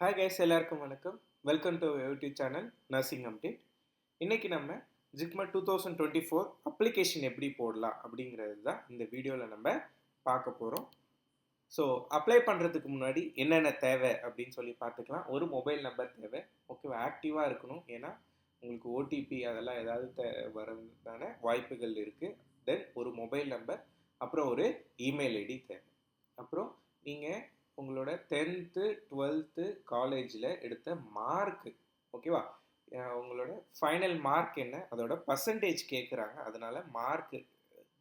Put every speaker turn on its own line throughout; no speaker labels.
Hi guys எல்லாருக்கும் வணக்கம். Welcome to YouTube channel nursing update இன்றைக்கி நம்ம sigma two thousand twenty four application எப்படி போடலாம் அப்படிங்கிறது தான் இந்த வீடியோவில் நம்ம பார்க்க போகிறோம் ஸோ அப்ளை பண்ணுறதுக்கு முன்னாடி என்னென்ன தேவை அப்படின்னு சொல்லி பார்த்துக்கலாம். ஒரு மொபைல் நம்பர் தேவை. ஓகேவா ஆக்டிவாக இருக்கணும். ஏன்னா உங்களுக்கு ஓடிபி அதெல்லாம் ஏதாவது தே வரதுக்கான வாய்ப்புகள் இருக்குது தென் ஒரு மொபைல் நம்பர் அப்புறம் ஒரு இமெயில் ஐடி தேவை. அப்புறம் நீங்கள் உங்களோட டென்த்து டுவெல்த்து காலேஜில் எடுத்த மார்க்கு ஓகேவா உங்களோட ஃபைனல் மார்க் என்ன? அதோட பர்சன்டேஜ் கேட்குறாங்க அதனால் மார்க்கு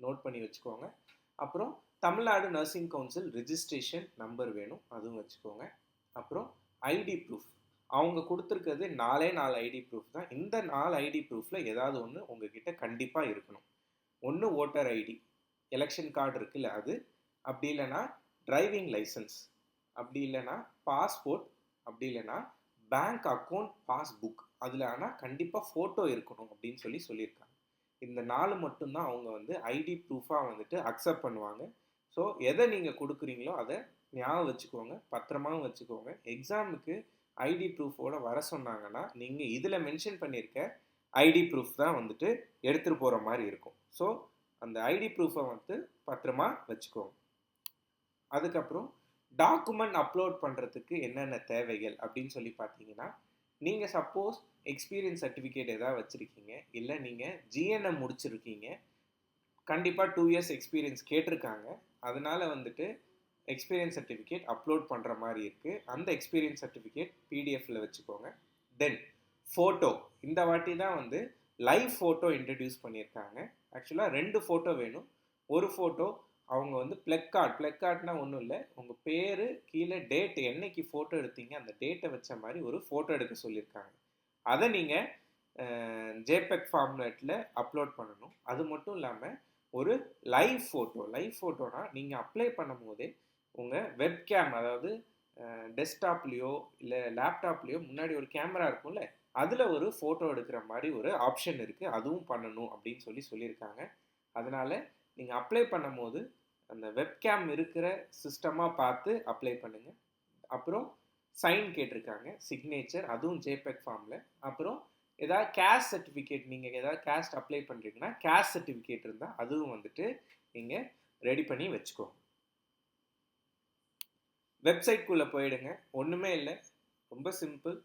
நோட் பண்ணி வச்சுக்கோங்க. அப்புறம் Tamil Nadu nursing council registration number வேணும். அதுவும் வச்சுக்கோங்க. அப்புறம் ஐடி ப்ரூஃப் அவங்க கொடுத்துருக்கிறது நாலே நாலு ஐடி ப்ரூஃப் தான். இந்த நாலு ஐடி ப்ரூஃபில் ஏதாவது ஒன்று உங்ககிட்ட கண்டிப்பாக இருக்கணும். ஒன்று ஓட்டர் ஐடி எலெக்ஷன் கார்டு இருக்குல்ல அது. அப்படி இல்லைன்னா டிரைவிங் லைசன்ஸ் அப்படி இல்லைன்னா பாஸ்போர்ட் அப்படி இல்லைன்னா பேங்க் அக்கௌண்ட் பாஸ்புக் அதில் ஆனால் கண்டிப்பாக ஃபோட்டோ இருக்கணும் அப்படின்னு சொல்லி சொல்லியிருக்காங்க. இந்த நாலு மட்டும்தான் அவங்க வந்து ஐடி ப்ரூஃபாக வந்துட்டு அக்செப்ட் பண்ணுவாங்க. ஸோ எதை நீங்கள் கொடுக்குறீங்களோ அதை ஞாபகம் வச்சுக்கோங்க பத்திரமாவும் வச்சுக்கோங்க. எக்ஸாமுக்கு ஐடி ப்ரூஃபோட வர சொன்னாங்கன்னா நீங்கள் இதில் மென்ஷன் பண்ணியிருக்க ஐடி ப்ரூஃப் தான் வந்துட்டு எடுத்துகிட்டு போகிற மாதிரி இருக்கும். ஸோ அந்த ஐடி ப்ரூஃபை வந்து பத்திரமா வச்சுக்கோங்க. அதுக்கப்புறம் டாக்குமெண்ட் அப்லோட் பண்ணுறதுக்கு என்னென்ன தேவைகள் அப்படின்னு சொல்லி பார்த்தீங்கன்னா நீங்கள் சப்போஸ் எக்ஸ்பீரியன்ஸ் சர்டிஃபிகேட் எதாவது வச்சுருக்கீங்க இல்லை நீங்கள் ஜிஎன்எம் முடிச்சிருக்கீங்க கண்டிப்பாக டூ இயர்ஸ் எக்ஸ்பீரியன்ஸ் கேட்டிருக்காங்க. அதனால் வந்துட்டு எக்ஸ்பீரியன்ஸ் சர்டிஃபிகேட் அப்லோட் பண்ணுற மாதிரி இருக்குது அந்த எக்ஸ்பீரியன்ஸ் சர்டிஃபிகேட் பிடிஎஃப்பில் வச்சுக்கோங்க. தென் ஃபோட்டோ இந்த வாட்டி தான் வந்து லைவ் ஃபோட்டோ இன்ட்ரடியூஸ் பண்ணியிருக்காங்க. ஆக்சுவலாக ரெண்டு ஃபோட்டோ வேணும். ஒரு ஃபோட்டோ அவங்க வந்து பிளக் கார்ட் பிளக் கார்ட்னா ஒன்றும் இல்லை. உங்கள் பேர் கீழே டேட் என்னைக்கு ஃபோட்டோ எடுத்தீங்க அந்த டேட்டை வச்ச மாதிரி ஒரு ஃபோட்டோ எடுக்க சொல்லியிருக்காங்க அதை நீங்கள் ஜேபெக் ஃபார்மேட்டில் அப்லோட் பண்ணணும். அது மட்டும் இல்லாமல் ஒரு லைவ் ஃபோட்டோ லைவ் ஃபோட்டோனா நீங்கள் அப்ளை பண்ணும் போதே உங்கள் வெப்கேம் அதாவது டெஸ்க்டாப்லேயோ இல்லை லேப்டாப்லேயோ முன்னாடி ஒரு கேமரா இருக்கும்ல அதில் ஒரு ஃபோட்டோ எடுக்கிற மாதிரி ஒரு ஆப்ஷன் இருக்குது அதுவும் பண்ணணும் அப்படின்னு சொல்லி சொல்லியிருக்காங்க அதனால் நீங்கள் அப்ளை பண்ணும்போது அந்த வெப்கேம் இருக்கிற சிஸ்டமாக பார்த்து அப்ளை பண்ணுங்கள் அப்புறம் சைன் கேட்டிருக்காங்க சிக்னேச்சர் அதுவும் ஜேபெக் ஃபார்மில் அப்புறம் ஏதாவது கேஷ் சர்டிஃபிகேட் நீங்கள் ஏதாவது கேஸ்ட் அப்ளை பண்ணுறீங்கன்னா கேஷ் சர்டிஃபிகேட் இருந்தால் அதுவும் வந்துட்டு நீங்கள் ரெடி பண்ணி வச்சுக்கோங்க. வெப்சைட்குள்ளே போயிடுங்க. ஒன்றுமே இல்லை. ரொம்ப சிம்பிள்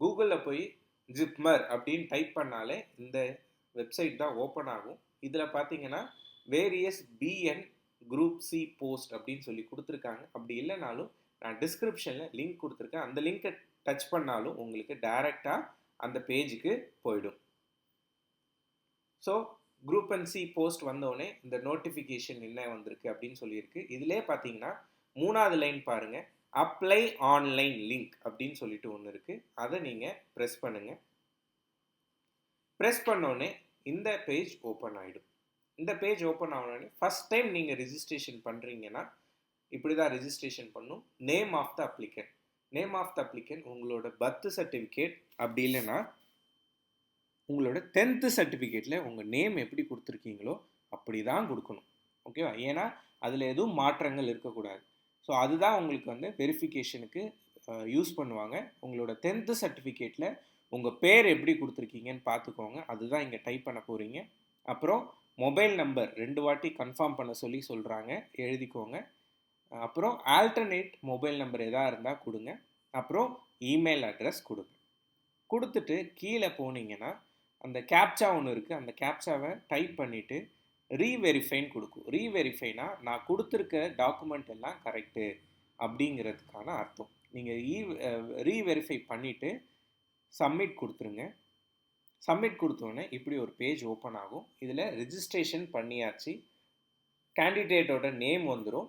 கூகுளில் போய் ஜிப்மர் அப்படின்னு டைப் பண்ணாலே இந்த வெப்சைட் தான் ஓப்பன் ஆகும். இதில் பார்த்தீங்கன்னா various B and group C post அப்படின்னு சொல்லி கொடுத்துருக்காங்க. அப்படி இல்லைனாலும் நான் டிஸ்கிரிப்ஷனில் லிங்க் கொடுத்துருக்கேன். அந்த லிங்கை டச் பண்ணாலும் உங்களுக்கு டைரெக்டாக அந்த பேஜுக்கு போயிடும். So group and C post வந்தோடனே இந்த நோட்டிஃபிகேஷன் என்ன வந்திருக்கு அப்படின்னு சொல்லியிருக்கு. இதிலே பார்த்தீங்கன்னா மூணாவது லைன் பாருங்கள் அப்ளை ஆன்லைன் லிங்க் அப்படின்னு சொல்லிட்டு ஒன்று இருக்குது அதை நீங்கள் ப்ரெஸ் பண்ணுங்கள் ப்ரெஸ் பண்ணோடனே இந்த பேஜ் ஓப்பன் ஆகிடும் இந்த பேஜ் ஓப்பன் ஆனோடனே ஃபஸ்ட் டைம் நீங்கள் ரிஜிஸ்ட்ரேஷன் பண்ணுறீங்கன்னா இப்படி தான் ரிஜிஸ்ட்ரேஷன் பண்ணும். Name of the applicant name of the applicant உங்களோட பர்த் சர்டிஃபிகேட் அப்படி இல்லைன்னா உங்களோட டென்த்து சர்டிஃபிகேட்டில் உங்கள் நேம் எப்படி கொடுத்துருக்கீங்களோ அப்படி தான் கொடுக்கணும் ஓகேவா ஏன்னா அதில் எதுவும் மாற்றங்கள் இருக்கக்கூடாது. ஸோ அதுதான் உங்களுக்கு வந்து வெரிஃபிகேஷனுக்கு யூஸ் பண்ணுவாங்க. உங்களோட டென்த்து சர்டிஃபிகேட்டில் உங்கள் பேர் எப்படி கொடுத்துருக்கீங்கன்னு பார்த்துக்கோங்க. அதுதான் இங்கே டைப் பண்ண போகிறீங்க அப்புறம் மொபைல் நம்பர் ரெண்டு வாட்டி கன்ஃபார்ம் பண்ண சொல்லி சொல்கிறாங்க எழுதிக்கோங்க. அப்புறம் ஆல்டர்னேட் மொபைல் நம்பர் எதாக இருந்தால் கொடுங்க. அப்புறம் இமெயில் அட்ரஸ் கொடுங்க. கொடுத்துட்டு கீழே போனீங்கன்னா அந்த கேப்சா ஒன்று இருக்குது அந்த கேப்சாவை டைப் பண்ணிவிட்டு ரீவெரிஃபைன்னு கொடுக்கும். ரீவெரிஃபைனா நான் கொடுத்துருக்க டாக்குமெண்ட் எல்லாம் கரெக்டு அப்படிங்கிறதுக்கான அர்த்தம். நீங்கள் e-, ஈ ரீவெரிஃபை பண்ணிவிட்டு சப்மிட் கொடுத்துருங்க. சப்மிட் கொடுத்தோன்னே இப்படி ஒரு பேஜ் ஓப்பன் ஆகும். இதில் ரிஜிஸ்ட்ரேஷன் பண்ணியாச்சு. கேண்டிடேட்டோட நேம் வந்துடும்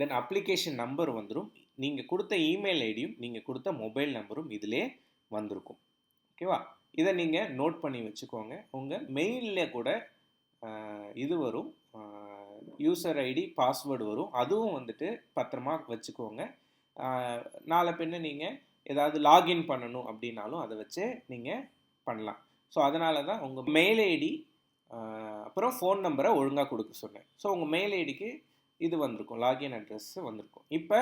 தென் அப்ளிகேஷன் நம்பர் வந்துடும் நீங்கள் கொடுத்த இமெயில் ஐடியும் நீங்கள் கொடுத்த மொபைல் நம்பரும் இதிலே வந்திருக்கும். ஓகேவா இதை நீங்கள் நோட் பண்ணி வச்சுக்கோங்க. உங்கள் மெயிலில் கூட இது வரும். யூசர் ஐடி பாஸ்வேர்டு வரும். அதுவும் வந்துட்டு பத்திரமா வச்சுக்கோங்க. நாளை பின்ன நீங்கள் ஏதாவது லாகின் பண்ணணும் அப்படின்னாலும் அதை வச்சு நீங்கள் பண்ணலாம். ஸோ அதனால தான் உங்கள் மெயில் ஐடி அப்புறம் ஃபோன் நம்பரை ஒழுங்காக கொடுக்க சொன்னேன். ஸோ உங்கள் மெயில் ஐடிக்கு இது வந்திருக்கும் லாகின் அட்ரஸ் வந்திருக்கும். இப்போ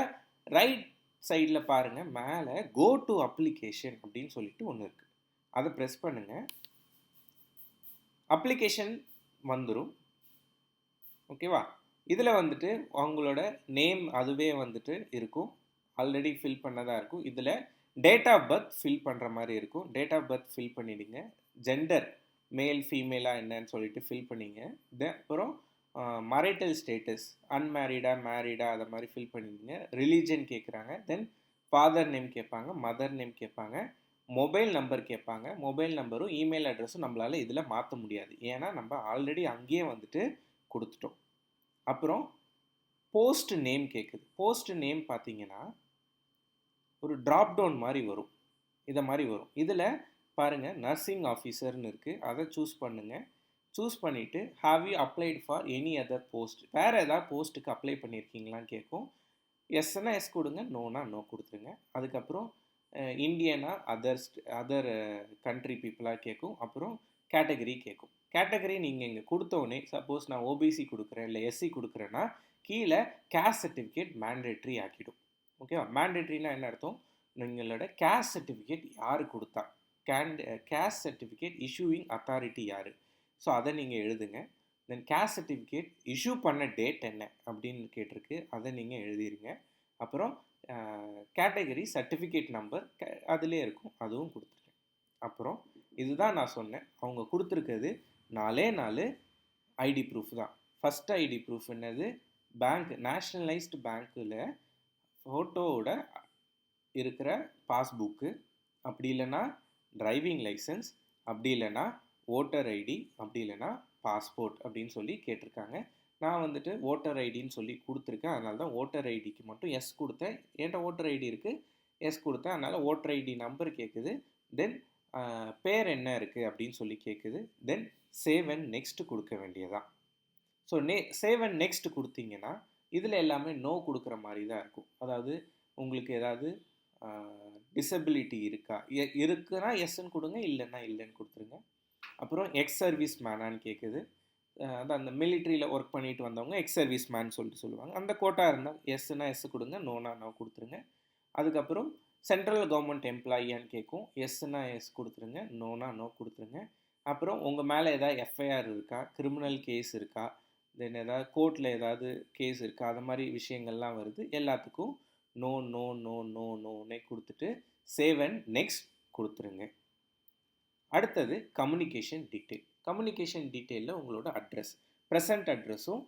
ரைட் சைடில் பாருங்கள் மேலே கோ டு அப்ளிகேஷன் அப்படின்னு சொல்லிட்டு ஒன்று இருக்குது அதை ப்ரெஸ் பண்ணுங்கள் அப்ளிகேஷன் வந்துடும் ஓகேவா இதில் வந்துட்டு அவங்களோட நேம் அதுவே வந்துட்டு இருக்கும். ஆல்ரெடி ஃபில் பண்ணதாக இருக்கும். இதில் டேட் ஆஃப் பர்த் ஃபில் பண்ணுற மாதிரி இருக்கும். டேட் ஆஃப் பர்த் ஃபில் பண்ணிவிடுங்க ஜெண்டர் மேல் ஃபீமேலாக என்னன்னு சொல்லிட்டு ஃபில் பண்ணிங்க. தென் அப்புறம் மரைட்டல் ஸ்டேட்டஸ் அன்மேரிடா மேரிடா அதை மாதிரி ஃபில் பண்ணிங்க. ரிலீஜன் கேட்குறாங்க தென் ஃபாதர் நேம் கேட்பாங்க மதர் நேம் கேட்பாங்க மொபைல் நம்பர் கேட்பாங்க மொபைல் நம்பரும் இமெயில் அட்ரஸும் நம்மளால் இதில் மாற்ற முடியாது. ஏன்னா நம்ம ஆல்ரெடி அங்கேயே வந்துட்டு கொடுத்துட்டோம். அப்புறம் போஸ்ட் நேம் கேட்குது போஸ்ட் நேம் பார்த்தீங்கன்னா ஒரு ட்ராப் டவுன் மாதிரி வரும். இதை மாதிரி வரும். இதில் பாருங்கள் நர்சிங் ஆஃபீஸர்னு இருக்குது அதை சூஸ் பண்ணுங்கள் சூஸ் பண்ணிவிட்டு have you applied for any other post வேறு ஏதாவது போஸ்ட்டுக்கு அப்ளை பண்ணியிருக்கீங்களான்னு கேட்கும். எஸ்னா எஸ் கொடுங்க. நோனா நோ கொடுத்துருங்க. அதுக்கப்புறம் இந்தியனா அதர் அதர் கண்ட்ரி பீப்புளாக கேட்கும். அப்புறம் கேட்டகரி கேட்கும். கேட்டகரி நீங்கள் இங்கே கொடுத்தோடனே சப்போஸ் நான் ஓபிசி கொடுக்குறேன் இல்லை எஸ்சி கொடுக்குறேன்னா கீழே கேஸ்ட் சர்டிஃபிகேட் மேண்டேட்ரி ஆக்கிடும். ஓகேவா மேண்டேட்ரினா என்ன அர்த்தம்? நீங்களோட கேஸ்ட் சர்டிஃபிகேட் யார் கொடுத்தா? கேண்ட் கேஷ் சர்டிஃபிகேட் இஷ்யூவிங் அத்தாரிட்டி யார்? ஸோ அதை நீங்கள் எழுதுங்க. தென் கேஷ் சர்டிஃபிகேட் இஷ்யூ பண்ண டேட் என்ன? அப்படின்னு கேட்டிருக்கு. அதை நீங்கள் எழுதிருங்க. அப்புறம் கேட்டகரி சர்டிஃபிகேட் நம்பர் அதிலே இருக்கும். அதுவும் கொடுத்துருங்க. அப்புறம் இதுதான் நான் சொன்னேன். அவங்க கொடுத்துருக்கிறது நாலே நாலு ஐடி ப்ரூஃப் தான். ஃபஸ்ட் ஐடி ப்ரூஃப் என்னது? பேங்க் நேஷ்னலைஸ்டு பேங்க்கில் ஃபோட்டோவோட இருக்கிற பாஸ்புக்கு அப்படி இல்லைன்னா டிரைவிங் லைசன்ஸ் அப்படி இல்லைன்னா ஓட்டர் ஐடி அப்படி இல்லைன்னா பாஸ்போர்ட் அப்படின்னு சொல்லி கேட்டிருக்காங்க. நான் வந்துட்டு ஓட்டர் ஐடின்னு சொல்லி கொடுத்துருக்கேன். அதனால தான் ஓட்டர் ஐடிக்கு மட்டும் எஸ் கொடுத்தேன். என்கிட்ட ஓட்டர் ஐடி இருக்குது எஸ் கொடுத்தேன். அதனால் ஓட்டர் ஐடி நம்பர் கேட்குது தென் பேர் என்ன இருக்குது அப்படின்னு சொல்லி கேட்குது தென் சேவ் அண்ட் நெக்ஸ்ட் கொடுக்க வேண்டியதான் ஸோ நே சேவ் அண்ட் நெக்ஸ்ட் கொடுத்தீங்கன்னா இதில் எல்லாமே நோ கொடுக்குற மாதிரி தான் இருக்கும். அதாவது உங்களுக்கு ஏதாவது டிசபிலிட்டி இருக்கா? இருக்குன்னா எஸ்ன்னு கொடுங்க இல்லைன்னா இல்லைன்னு கொடுத்துருங்க. அப்புறம் எக்ஸ் சர்வீஸ் மேனான்னு கேட்குது அதான் அந்த மிலிட்ரியில் ஒர்க் பண்ணிட்டு வந்தவங்க எக்ஸ் சர்வீஸ் மேன் சொல்லிட்டு சொல்லுவாங்க. அந்த கோட்டா இருந்தால் எஸ்னா எஸ் கொடுங்க நோனா நோ கொடுத்துருங்க. அதுக்கப்புறம் சென்ட்ரல் கவர்மெண்ட் எம்ப்ளாயியான்னு கேட்கும் எஸ்னா எஸ் கொடுத்துருங்க நோனா நோ கொடுத்துருங்க. அப்புறம் உங்கள் மேலே ஏதாவது எஃப்ஐஆர் இருக்கா? கிரிமினல் கேஸ் இருக்கா? தென் ஏதாவது கோர்ட்டில் ஏதாவது கேஸ் இருக்கா? அது மாதிரி விஷயங்கள்லாம் வருது. எல்லாத்துக்கும் நோ நோ நோ நோ நோனே கொடுத்துட்டு சேவ் அண்ட் நெக்ஸ்ட் கொடுத்துருங்க. அடுத்தது கம்யூனிகேஷன் டீட்டெயில் கம்யூனிகேஷன் டீட்டெயிலில் உங்களோட அட்ரஸ் ப்ரெசண்ட் அட்ரஸும்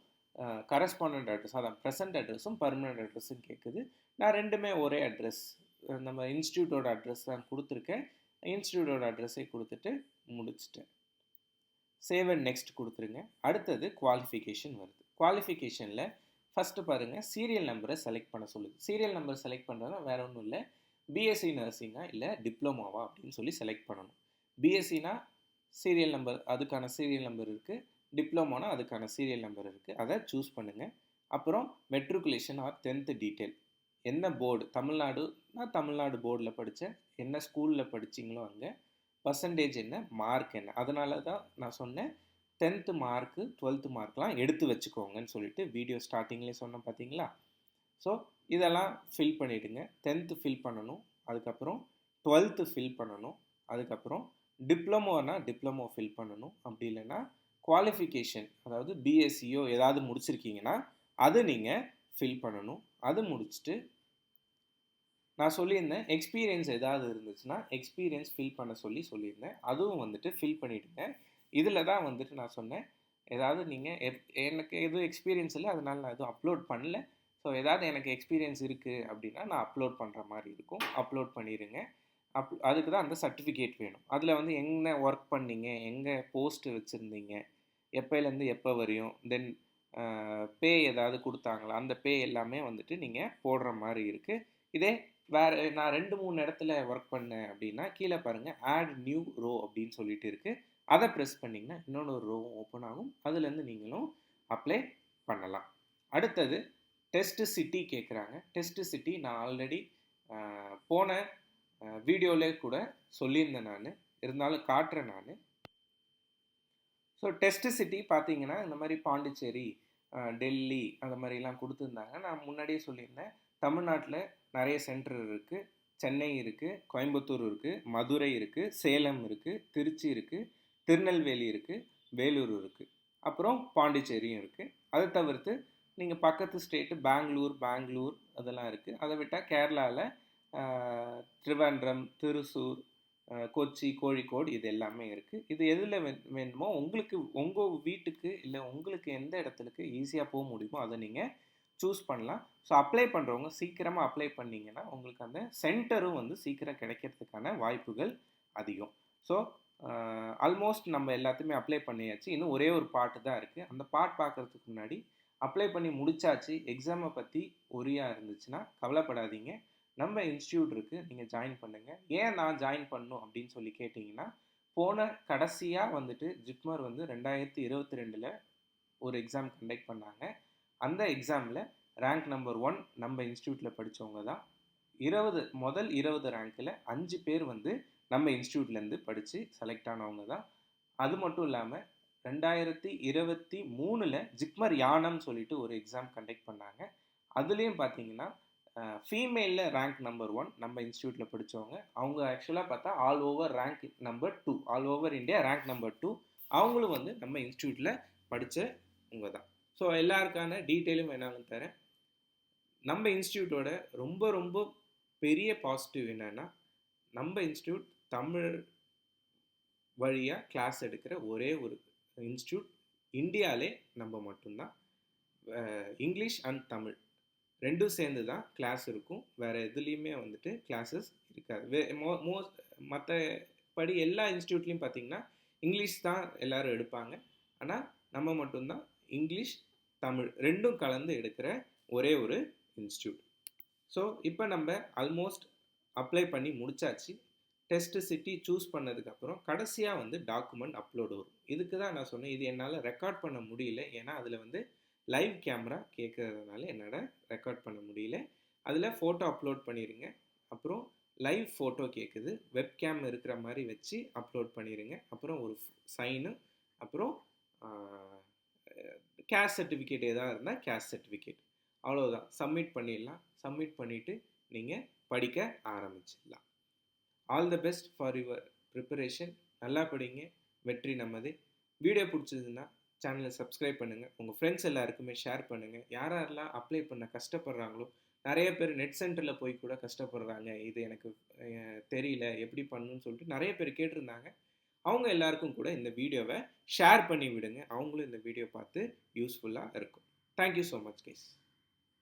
கரஸ்பாண்டன்ட் அட்ரஸ் அதான் ப்ரெசண்ட் அட்ரஸும் பர்மனெண்ட் அட்ரஸும் கேட்குது நான் ரெண்டுமே ஒரே அட்ரஸ் நம்ம இன்ஸ்டியூட்டோட அட்ரஸ் தான் கொடுத்துருக்கேன். இன்ஸ்டியூட்டோட அட்ரஸே கொடுத்துட்டு முடிச்சிட்டேன். சேவ் அண்ட் நெக்ஸ்ட் கொடுத்துருங்க. அடுத்தது குவாலிஃபிகேஷன் வருது. குவாலிஃபிகேஷனில் ஃபஸ்ட்டு பாருங்கள் சீரியல் நம்பரை செலக்ட் பண்ண சொல்லுது. சீரியல் நம்பர் செலக்ட் பண்ணுறதுனா வேறு ஒன்றும் இல்லை. பிஎஸ்சி நர்சிங்கா இல்லை டிப்ளமாவா அப்படின்னு சொல்லி செலக்ட் பண்ணணும். பிஎஸ்சினா சீரியல் நம்பர் அதுக்கான சீரியல் நம்பர் இருக்குது டிப்ளமோனா அதுக்கான சீரியல் நம்பர் இருக்குது அதை சூஸ் பண்ணுங்கள் அப்புறம் மெட்ரிகுலேஷன் ஆர் டென்த்து டீட்டெயில் என்ன போர்டு தமிழ்நாடுனா தமிழ்நாடு போர்டில் படித்த என்ன ஸ்கூலில் படிச்சிங்களோ அங்கே? பர்சன்டேஜ் என்ன? மார்க் என்ன? அதனால தான் நான் சொன்னேன். டென்த்து மார்க்கு டுவெல்த்து மார்க்லாம் எடுத்து வச்சுக்கோங்கன்னு சொல்லிட்டு வீடியோ ஸ்டார்டிங்லேயே சொன்னேன் பார்த்தீங்களா ஸோ இதெல்லாம் ஃபில் பண்ணிவிடுங்க டென்த்து ஃபில் பண்ணணும். அதுக்கப்புறம் டுவெல்த்து ஃபில் பண்ணணும். அதுக்கப்புறம் டிப்ளமோனா டிப்ளமோ ஃபில் பண்ணணும். அப்படி இல்லைன்னா குவாலிஃபிகேஷன் அதாவது பிஎஸ்சியோ ஏதாவது முடிச்சிருக்கீங்கன்னா அது நீங்கள் ஃபில் பண்ணணும். அது முடிச்சுட்டு நான் சொல்லியிருந்தேன் எக்ஸ்பீரியன்ஸ் ஏதாவது இருந்துச்சுன்னா எக்ஸ்பீரியன்ஸ் ஃபில் பண்ண சொல்லி சொல்லியிருந்தேன். அதுவும் வந்துட்டு ஃபில் பண்ணிவிடுங்க இதில் தான் வந்துட்டு நான் சொன்னேன். ஏதாவது நீங்கள் எப் எனக்கு எதுவும் எக்ஸ்பீரியன்ஸ் இல்லை அதனால் நான் எதுவும் அப்லோட் பண்ணல. ஸோ ஏதாவது எனக்கு எக்ஸ்பீரியன்ஸ் இருக்குது அப்படின்னா நான் அப்லோட் பண்ணுற மாதிரி இருக்கும். அப்லோட் பண்ணிடுங்க அப் அதுக்கு தான் அந்த சர்டிஃபிகேட் வேணும். அதில் வந்து எங்கே ஒர்க் பண்ணீங்க எங்கே போஸ்ட்டு வச்சுருந்தீங்க எப்போலேருந்து எப்போ வரையும் தென் பே ஏதாவது கொடுத்தாங்களா அந்த பே எல்லாமே வந்துட்டு நீங்கள் போடுற மாதிரி இருக்குது இதே வேறு நான் ரெண்டு மூணு இடத்துல ஒர்க் பண்ணேன் அப்படின்னா கீழே பாருங்கள் ஆட் நியூ ரோ அப்படின்னு சொல்லிட்டு இருக்குது அதை ப்ரெஸ் பண்ணிங்கன்னா இன்னொன்று ஒரு ரோ ஓப்பன் ஆகும். அதுலேருந்து நீங்களும் அப்ளை பண்ணலாம். அடுத்தது டெஸ்ட்டு சிட்டி கேட்குறாங்க டெஸ்ட்டு சிட்டி நான் ஆல்ரெடி போன வீடியோவிலே கூட சொல்லியிருந்தேன் நான். இருந்தாலும் காட்டுறேன் நான். ஸோ டெஸ்ட்டு சிட்டி பார்த்தீங்கன்னா இந்த மாதிரி பாண்டிச்சேரி டெல்லி அந்த மாதிரிலாம் கொடுத்துருந்தாங்க. நான் முன்னாடியே சொல்லியிருந்தேன். தமிழ்நாட்டில் நிறைய சென்டர் இருக்குது சென்னை இருக்குது கோயம்புத்தூர் இருக்குது மதுரை இருக்குது சேலம் இருக்குது திருச்சி இருக்குது திருநெல்வேலி இருக்குது வேலூர் இருக்குது அப்புறம் பாண்டிச்சேரியும் இருக்குது அதை தவிர்த்து நீங்கள் பக்கத்து ஸ்டேட்டு பெங்களூர் பெங்களூர் அதெல்லாம் இருக்குது அதை விட்டால் கேரளாவில் திருவன்றம் திருசூர் கொச்சி கோழிக்கோடு இது எல்லாமே இருக்குது இது எதில் வேணுமோ உங்களுக்கு உங்கள் வீட்டுக்கு இல்லை உங்களுக்கு எந்த இடத்துக்கு ஈஸியாக போக முடியுமோ அதை நீங்கள் சூஸ் பண்ணலாம். ஸோ அப்ளை பண்ணுறவங்க சீக்கிரமாக அப்ளை பண்ணிங்கன்னா உங்களுக்கு அந்த சென்டரும் வந்து சீக்கிரம் கிடைக்கிறதுக்கான வாய்ப்புகள் அதிகம். ஸோ ஆல்மோஸ்ட் நம்ம எல்லாத்தையுமே அப்ளை பண்ணியாச்சு. இன்னும் ஒரே ஒரு பாட்டு தான் இருக்குது அந்த பாட் பார்க்குறதுக்கு முன்னாடி அப்ளை பண்ணி முடிச்சாச்சு. எக்ஸாமை பற்றி ஒரியாக இருந்துச்சுன்னா கவலைப்படாதீங்க. நம்ம இன்ஸ்டியூட் இருக்குது நீங்கள் ஜாயின் பண்ணுங்கள் ஏன் நான் ஜாயின் பண்ணும் அப்படின்னு சொல்லி கேட்டிங்கன்னா போன கடைசியாக வந்துட்டு ஜிப்மர் வந்து ரெண்டாயிரத்தி இருபத்தி ரெண்டில் ஒரு எக்ஸாம் கண்டக்ட் பண்ணாங்க. அந்த எக்ஸாமில் ரேங்க் நம்பர் ஒன் நம்ம இன்ஸ்டியூட்டில் படித்தவங்க தான். இருபது முதல் இருபது ரேங்க்கில் அஞ்சு பேர் வந்து நம்ம இன்ஸ்டியூட்லேருந்து படித்து செலக்ட் ஆனவங்க தான். அது மட்டும் இல்லாமல் ரெண்டாயிரத்தி இருபத்தி மூணில் ஜிக்மர் யானம் சொல்லிட்டு ஒரு எக்ஸாம் கண்டக்ட் பண்ணாங்க. அதுலேயும் பார்த்தீங்கன்னா ஃபீமேலில் ரேங்க் நம்பர் ஒன் நம்ம இன்ஸ்டியூட்டில் படித்தவங்க அவங்க ஆக்சுவலாக பார்த்தா all over rank number two all over India rank number two அவங்களும் வந்து நம்ம இன்ஸ்டியூட்டில் படித்தவங்க தான். ஸோ எல்லாருக்கான டீட்டெயிலும் வேணாலும் தரேன். நம்ம இன்ஸ்டியூட்டோட ரொம்ப ரொம்ப பெரிய பாசிட்டிவ் என்னென்னா நம்ம இன்ஸ்டியூட் தமிழ் வழியாக கிளாஸ் எடுக்கிற ஒரே ஒரு இன்ஸ்டியூட் இந்தியாவிலே நம்ம மட்டும்தான். இங்கிலீஷ் அண்ட் தமிழ் ரெண்டும் சேர்ந்து தான் கிளாஸ் இருக்கும். வேறு எதுலேயுமே வந்துட்டு கிளாஸஸ் இருக்காது. வே மோ மோ மற்றபடி எல்லா இன்ஸ்டியூட்லேயும் பார்த்திங்கன்னா இங்கிலீஷ் தான் எல்லோரும் எடுப்பாங்க. ஆனால் நம்ம மட்டும்தான் இங்கிலீஷ் தமிழ் ரெண்டும் கலந்து எடுக்கிற ஒரே ஒரு இன்ஸ்டியூட் ஸோ இப்போ நம்ம ஆல்மோஸ்ட் அப்ளை பண்ணி முடிச்சாச்சு. டெஸ்ட் சிட்டி சூஸ் பண்ணதுக்கப்புறம் கடைசியாக வந்து டாக்குமெண்ட் அப்லோடு வரும். இதுக்கு தான் நான் சொன்னேன். இது என்னால் ரெக்கார்ட் பண்ண முடியல. ஏன்னா அதில் வந்து லைவ் கேமரா கேட்குறதுனால என்னால் ரெக்கார்ட் பண்ண முடியல. அதில் ஃபோட்டோ அப்லோட் பண்ணிடுங்க அப்புறம் லைவ் ஃபோட்டோ கேட்குது வெப்கேம் இருக்கிற மாதிரி வச்சு அப்லோட் பண்ணிடுங்க அப்புறம் ஒரு சைனு. அப்புறம் கேஷ் சர்டிஃபிகேட் எதாவது இருந்தால் கேஷ் சர்டிஃபிகேட். அவ்வளோதான் சப்மிட் பண்ணிடலாம். சப்மிட் பண்ணிவிட்டு நீங்கள் படிக்க ஆரம்பிச்சிடலாம். All the best for your preparation நல்லா படிங்க. வெற்றி நம்மது வீடியோ பிடிச்சதுன்னா சேனலை சப்ஸ்கிரைப் பண்ணுங்கள் உங்கள் ஃப்ரெண்ட்ஸ் எல்லாருக்குமே ஷேர் பண்ணுங்கள் யார் யாரெல்லாம் அப்ளை பண்ண கஷ்டப்படுறாங்களோ நிறைய பேர் நெட் சென்டரில் போய் கூட கஷ்டப்படுறாங்க. இது எனக்கு தெரியல. எப்படி பண்ணணும்னு சொல்லிட்டு நிறைய பேர் கேட்டிருந்தாங்க. அவங்க எல்லாருக்கும் கூட இந்த வீடியோவை ஷேர் பண்ணி விடுங்க. அவங்களும் இந்த வீடியோ பார்த்து யூஸ்ஃபுல்லாக இருக்கும். Thank you so much guys